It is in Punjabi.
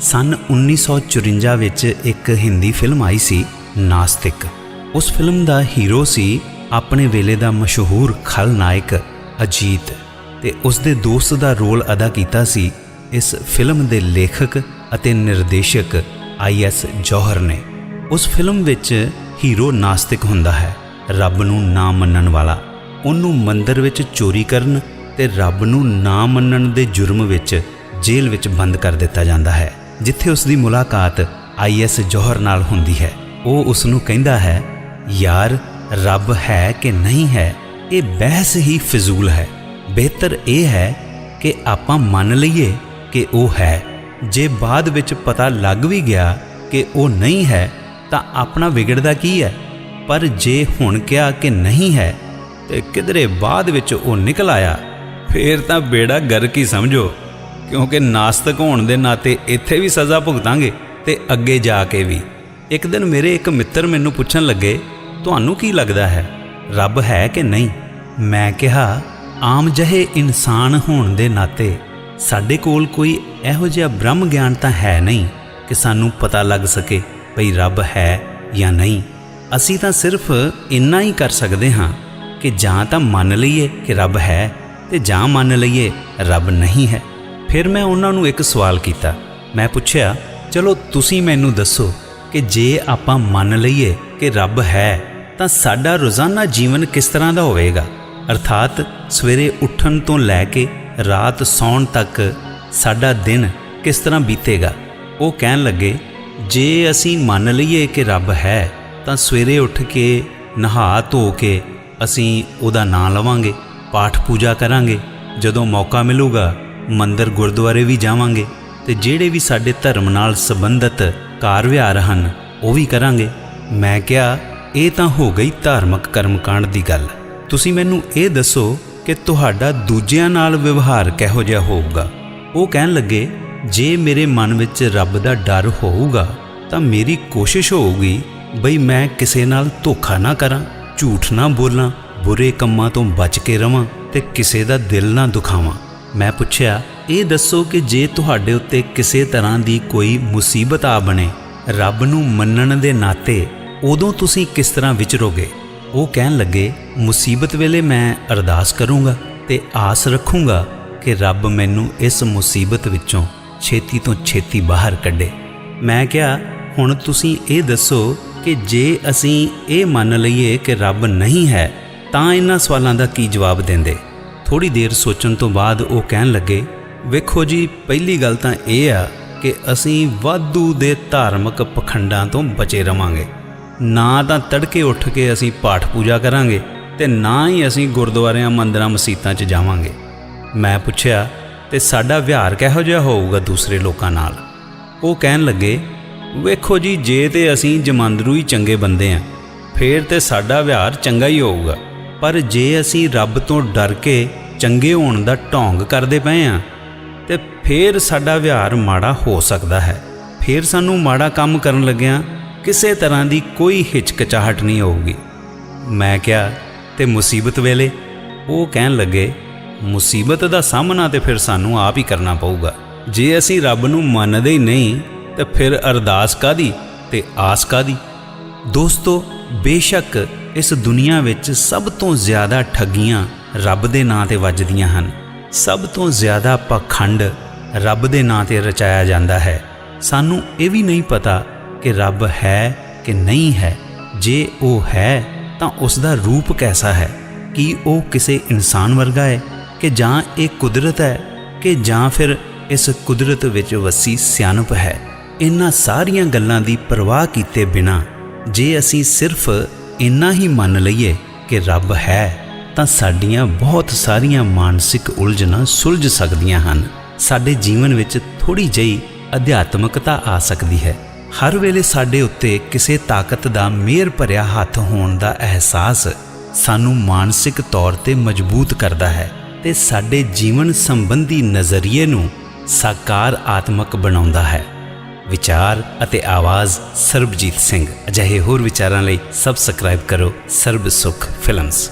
ਸਨ 1954 ਵਿੱਚ ਇੱਕ ਹਿੰਦੀ ਫਿਲਮ ਆਈ ਸੀ, ਨਾਸਤਿਕ। ਉਸ ਫਿਲਮ ਦਾ ਹੀਰੋ ਸੀ, ਆਪਣੇ ਵੇਲੇ ਦਾ ਮਸ਼ਹੂਰ ਖਲਨਾਇਕ ਅਜੀਤ ਤੇ ਉਸ ਦੇ ਦੋਸਤ ਦਾ ਰੋਲ ਅਦਾ ਕੀਤਾ ਸੀ ਇਸ ਫਿਲਮ ਦੇ ਲੇਖਕ ਅਤੇ ਨਿਰਦੇਸ਼ਕ ਆਈ.ਐਸ. ਜੋਹਰ ਨੇ। ਉਸ ਫਿਲਮ ਵਿੱਚ ਹੀਰੋ ਨਾਸਤਿਕ ਹੁੰਦਾ ਹੈ, ਰੱਬ ਨੂੰ ਨਾ ਮੰਨਣ ਵਾਲਾ। ਉਹਨੂੰ ਮੰਦਰ ਵਿੱਚ ਚੋਰੀ ਕਰਨ ਤੇ ਰੱਬ ਨੂੰ ਨਾ ਮੰਨਣ ਦੇ ਜੁਰਮ ਵਿੱਚ ਜੇਲ੍ਹ ਵਿੱਚ ਬੰਦ ਕਰ ਦਿੱਤਾ ਜਾਂਦਾ ਹੈ। ਜਿੱਥੇ ਉਸ ਦੀ ਮੁਲਾਕਾਤ ਆਈ.ਐਸ. ਜੋਹਰ ਨਾਲ ਹੁੰਦੀ ਹੈ, ਉਹ ਉਸ ਨੂੰ ਕਹਿੰਦਾ ਹੈ, ਯਾਰ, ਰੱਬ ਹੈ ਕਿ ਨਹੀਂ ਹੈ? ਇਹ ਬਹਿਸ ਹੀ ਫਿਜ਼ੂਲ ਹੈ। ਬਿਹਤਰ ਇਹ ਹੈ ਕਿ ਆਪਾਂ ਮੰਨ ਲਈਏ ਕਿ ਉਹ ਹੈ। ਜੇ ਬਾਅਦ ਵਿੱਚ ਪਤਾ ਲੱਗ ਵੀ ਗਿਆ ਕਿ ਉਹ ਨਹੀਂ ਹੈ, ਤਾਂ ਆਪਣਾ ਵਿਗੜਦਾ ਕੀ ਹੈ? ਪਰ ਜੇ ਹੁਣ ਕਿਹਾ ਕਿ ਨਹੀਂ ਹੈ, ਤੇ ਕਿਧਰੇ ਬਾਅਦ ਵਿੱਚ ਉਹ ਨਿਕਲ ਆਇਆ, ਫੇਰ ਤਾਂ ਬੇੜਾ ਗਰ ਕੀ ਸਮਝੋ। ਕਿਉਂਕਿ ਨਾਸਤਕ ਹੋਣ ਦੇ ਨਾਤੇ ਇੱਥੇ ਵੀ ਸਜ਼ਾ ਭੁਗਤਾਂਗੇ ਤੇ ਅੱਗੇ ਜਾ ਕੇ ਵੀ। ਇੱਕ ਦਿਨ ਮੇਰੇ ਇੱਕ ਮਿੱਤਰ ਮੈਨੂੰ ਪੁੱਛਣ ਲੱਗੇ, ਤੁਹਾਨੂੰ ਕੀ ਲੱਗਦਾ ਹੈ? ਰੱਬ ਹੈ ਕਿ ਨਹੀਂ? ਮੈਂ ਕਿਹਾ, ਆਮ ਜਿਹੇ ਇਨਸਾਨ ਹੋਣ ਦੇ ਨਾਤੇ ਸਾਡੇ ਕੋਲ ਕੋਈ ਇਹੋ ਜਿਹਾ ਬ੍ਰਹਮ ਗਿਆਨ ਤਾਂ ਹੈ ਨਹੀਂ ਕਿ ਸਾਨੂੰ ਪਤਾ ਲੱਗ ਸਕੇ ਭਈ ਰੱਬ ਹੈ ਜਾਂ ਨਹੀਂ। ਅਸੀਂ ਤਾਂ ਸਿਰਫ ਇੰਨਾ ਹੀ ਕਰ ਸਕਦੇ ਹਾਂ ਕਿ ਜਾਂ ਤਾਂ ਮੰਨ ਲਈਏ ਕਿ ਰੱਬ ਹੈ ਤੇ ਜਾਂ ਮੰਨ ਲਈਏ ਰੱਬ ਨਹੀਂ ਹੈ। ਫਿਰ ਮੈਂ ਉਹਨਾਂ ਨੂੰ ਇੱਕ ਸਵਾਲ ਕੀਤਾ। ਮੈਂ ਪੁੱਛਿਆ, ਚਲੋ ਤੁਸੀਂ ਮੈਨੂੰ ਦੱਸੋ ਕਿ ਜੇ ਆਪਾਂ ਮੰਨ ਲਈਏ ਕਿ ਰੱਬ ਹੈ, ਤਾਂ ਸਾਡਾ ਰੋਜ਼ਾਨਾ ਜੀਵਨ ਕਿਸ ਤਰ੍ਹਾਂ ਦਾ ਹੋਵੇਗਾ? ਅਰਥਾਤ ਸਵੇਰੇ ਉੱਠਣ ਤੋਂ ਲੈ ਕੇ ਰਾਤ ਸੌਣ ਤੱਕ ਸਾਡਾ ਦਿਨ ਕਿਸ ਤਰ੍ਹਾਂ ਬੀਤੇਗਾ? ਉਹ ਕਹਿਣ ਲੱਗੇ, ਜੇ ਅਸੀਂ ਮੰਨ ਲਈਏ ਕਿ ਰੱਬ ਹੈ, ਤਾਂ ਸਵੇਰੇ ਉੱਠ ਕੇ, ਨਹਾ ਧੋ ਕੇ ਅਸੀਂ ਉਹਦਾ ਨਾਮ ਲਵਾਂਗੇ, ਪਾਠ ਪੂਜਾ ਕਰਾਂਗੇ। ਜਦੋਂ ਮੌਕਾ ਮਿਲੂਗਾ ਮੰਦਰ ਗੁਰਦੁਆਰੇ ਵੀ ਜਾਵਾਂਗੇ ਤੇ ਜਿਹੜੇ ਵੀ ਸਾਡੇ ਧਰਮ ਨਾਲ ਸੰਬੰਧਿਤ ਕਾਰ ਵਿਹਾਰ ਹਨ, ਉਹ ਵੀ ਕਰਾਂਗੇ। ਮੈਂ ਕਿਹਾ, ਇਹ ਤਾਂ ਹੋ ਗਈ ਧਾਰਮਿਕ ਕਰਮਕਾਂਡ ਦੀ ਗੱਲ। ਤੁਸੀਂ ਮੈਨੂੰ ਇਹ ਦੱਸੋ ਕਿ ਤੁਹਾਡਾ ਦੂਜਿਆਂ ਨਾਲ ਵਿਵਹਾਰ ਕਿਹੋ ਜਿਹਾ ਹੋਊਗਾ? ਉਹ ਕਹਿਣ ਲੱਗੇ, ਜੇ ਮੇਰੇ ਮਨ ਵਿੱਚ ਰੱਬ ਦਾ ਡਰ ਹੋਊਗਾ, ਤਾਂ ਮੇਰੀ ਕੋਸ਼ਿਸ਼ ਹੋਊਗੀ ਬਈ ਮੈਂ ਕਿਸੇ ਨਾਲ ਧੋਖਾ ਨਾ ਕਰਾਂ, ਝੂਠ ਨਾ ਬੋਲਾਂ, ਬੁਰੇ ਕੰਮਾਂ ਤੋਂ ਬਚ ਕੇ ਰਵਾਂ ਤੇ ਕਿਸੇ ਦਾ ਦਿਲ ਨਾ ਦੁਖਾਵਾਂ। ਮੈਂ ਪੁੱਛਿਆ, ਇਹ ਦੱਸੋ ਕਿ ਜੇ ਤੁਹਾਡੇ ਉੱਤੇ ਕਿਸੇ ਤਰ੍ਹਾਂ ਦੀ ਕੋਈ ਮੁਸੀਬਤ ਆ ਬਣੇ, ਰੱਬ ਨੂੰ ਮੰਨਣ ਦੇ ਨਾਤੇ ਉਦੋਂ ਤੁਸੀਂ ਕਿਸ ਤਰ੍ਹਾਂ ਵਿਚਰੋਗੇ? ਉਹ ਕਹਿਣ ਲੱਗੇ, ਮੁਸੀਬਤ ਵੇਲੇ ਮੈਂ ਅਰਦਾਸ ਕਰੂੰਗਾ ਤੇ ਆਸ ਰੱਖੂੰਗਾ ਕਿ ਰੱਬ ਮੈਨੂੰ ਇਸ ਮੁਸੀਬਤ ਵਿੱਚੋਂ ਛੇਤੀ ਤੋਂ ਛੇਤੀ ਬਾਹਰ ਕੱਢੇ। ਮੈਂ ਕਿਹਾ, ਹੁਣ ਤੁਸੀਂ ਇਹ ਦੱਸੋ ਕਿ ਜੇ ਅਸੀਂ ਇਹ ਮੰਨ ਲਈਏ ਕਿ ਰੱਬ ਨਹੀਂ ਹੈ, ਤਾਂ ਇਹਨਾਂ ਸਵਾਲਾਂ ਦਾ ਕੀ ਜਵਾਬ ਦਿੰਦੇ? ਥੋੜੀ ਦੇਰ ਸੋਚਣ ਤੋਂ ਬਾਅਦ ਉਹ ਕਹਿਣ ਲੱਗੇ, ਵੇਖੋ ਜੀ, ਪਹਿਲੀ ਗੱਲ ਤਾਂ ਇਹ ਆ ਕਿ ਅਸੀਂ ਵਾਧੂ ਦੇ ਧਾਰਮਿਕ ਪਖੰਡਾਂ ਤੋਂ ਬਚੇ ਰਵਾਂਗੇ। ਨਾ ਤਾਂ ਤੜਕੇ ਉੱਠ ਕੇ ਅਸੀਂ ਪਾਠ ਪੂਜਾ ਕਰਾਂਗੇ ਤੇ ਨਾ ਹੀ ਅਸੀਂ ਗੁਰਦੁਆਰਿਆਂ, ਮੰਦਰਾਂ ਮਸੀਤਾਂ 'ਚ ਜਾਵਾਂਗੇ। ਮੈਂ ਪੁੱਛਿਆ, ਤੇ ਸਾਡਾ ਵਿਹਾਰ ਕਿਹੋ ਜਿਹਾ ਹੋਊਗਾ ਦੂਸਰੇ ਲੋਕਾਂ ਨਾਲ? ਉਹ ਕਹਿਣ ਲੱਗੇ, ਵੇਖੋ ਜੀ, ਜੇ ਤੇ ਅਸੀਂ ਜਮਾਂਦਰੂ ਹੀ ਚੰਗੇ ਬੰਦੇ ਆਂ, ਫੇਰ ਤੇ ਸਾਡਾ ਵਿਹਾਰ ਚੰਗਾ ਹੀ ਹੋਊਗਾ। ਪਰ ਜੇ ਅਸੀਂ ਰੱਬ ਤੋਂ ਡਰ ਕੇ ਚੰਗੇ ਹੋਣ ਦਾ ਢੋਂਗ ਕਰਦੇ ਪਏ ਆਂ ਤੇ ਫੇਰ ਸਾਡਾ ਵਿਹਾਰ ਮਾੜਾ ਹੋ ਸਕਦਾ ਹੈ। ਫੇਰ ਸਾਨੂੰ ਮਾੜਾ ਕੰਮ ਕਰਨ ਲੱਗਿਆਂ ਕਿਸੇ ਤਰ੍ਹਾਂ ਦੀ ਕੋਈ ਹਿਚਕਚਾਹਟ ਨਹੀਂ ਹੋਊਗੀ। ਮੈਂ ਕਿਹਾ, ਤੇ ਮੁਸੀਬਤ ਵੇਲੇ? ਉਹ ਕਹਿਣ ਲੱਗੇ, ਮੁਸੀਬਤ ਦਾ ਸਾਹਮਣਾ ਤੇ ਫਿਰ ਸਾਨੂੰ ਆਪ ਹੀ ਕਰਨਾ ਪਊਗਾ। ਜੇ ਅਸੀਂ ਰੱਬ ਨੂੰ ਮੰਨਦੇ ਹੀ ਨਹੀਂ, ਤਾਂ ਫਿਰ ਅਰਦਾਸ ਕਾਦੀ ਤੇ ਆਸ ਕਾਦੀ ਦੋਸਤੋ ਬੇਸ਼ੱਕ ਇਸ ਦੁਨੀਆ ਵਿੱਚ ਸਭ ਤੋਂ ਜ਼ਿਆਦਾ ਠੱਗੀਆਂ ਰੱਬ ਦੇ ਨਾਂ ਤੇ ਵੱਜਦੀਆਂ ਹਨ। ਸਭ ਤੋਂ ਜ਼ਿਆਦਾ ਪਖੰਡ ਰੱਬ ਦੇ ਨਾਂ ਤੇ ਰਚਾਇਆ ਜਾਂਦਾ ਹੈ। ਸਾਨੂੰ ਇਹ ਵੀ ਨਹੀਂ ਪਤਾ ਕਿ ਰੱਬ ਹੈ ਕਿ ਨਹੀਂ ਹੈ। ਜੇ ਉਹ ਹੈ, ਤਾਂ ਉਸ ਦਾ ਰੂਪ ਕੈਸਾ ਹੈ? ਕੀ ਉਹ ਕਿਸੇ ਇਨਸਾਨ ਵਰਗਾ ਹੈ ਕਿ ਜਾਂ ਇਹ ਕੁਦਰਤ ਹੈ ਕਿ ਜਾਂ ਫਿਰ ਇਸ ਕੁਦਰਤ ਵਿੱਚ ਵਸੀ ਸਿਆਣਪ ਹੈ? ਇਹਨਾਂ ਸਾਰੀਆਂ ਗੱਲਾਂ ਦੀ ਪਰਵਾਹ ਕੀਤੇ ਬਿਨਾ ਜੇ ਅਸੀਂ ਸਿਰਫ ਇੰਨਾ ਹੀ ਮੰਨ ਲਈਏ ਕਿ ਰੱਬ ਹੈ, ਤਾਂ ਸਾਡੀਆਂ ਬਹੁਤ ਸਾਰੀਆਂ ਮਾਨਸਿਕ ਉਲਝਣਾਂ ਸੁਲਝ ਸਕਦੀਆਂ ਹਨ। ਸਾਡੇ ਜੀਵਨ ਵਿੱਚ ਥੋੜੀ ਜਿਹੀ ਅਧਿਆਤਮਕਤਾ ਆ ਸਕਦੀ ਹੈ। ਹਰ ਵੇਲੇ ਸਾਡੇ ਉੱਤੇ ਕਿਸੇ ਤਾਕਤ ਦਾ ਮਿਹਰ ਭਰਿਆ ਹੱਥ ਹੋਣ ਦਾ ਅਹਿਸਾਸ ਸਾਨੂੰ ਮਾਨਸਿਕ ਤੌਰ ਤੇ ਮਜ਼ਬੂਤ ਕਰਦਾ ਹੈ ਤੇ ਸਾਡੇ ਜੀਵਨ ਸੰਬੰਧੀ ਨਜ਼ਰੀਏ ਨੂੰ ਸਾਕਾਰ ਆਤਮਕ ਬਣਾਉਂਦਾ ਹੈ। ਵਿਚਾਰ ਅਤੇ ਆਵਾਜ਼ ਸਰਬਜੀਤ ਸਿੰਘ। ਅਜਿਹੇ ਹੋਰ ਵਿਚਾਰਾਂ ਲਈ ਸਬਸਕ੍ਰਾਈਬ ਕਰੋ ਸਰਬ ਸੁਖ ਫਿਲਮਸ।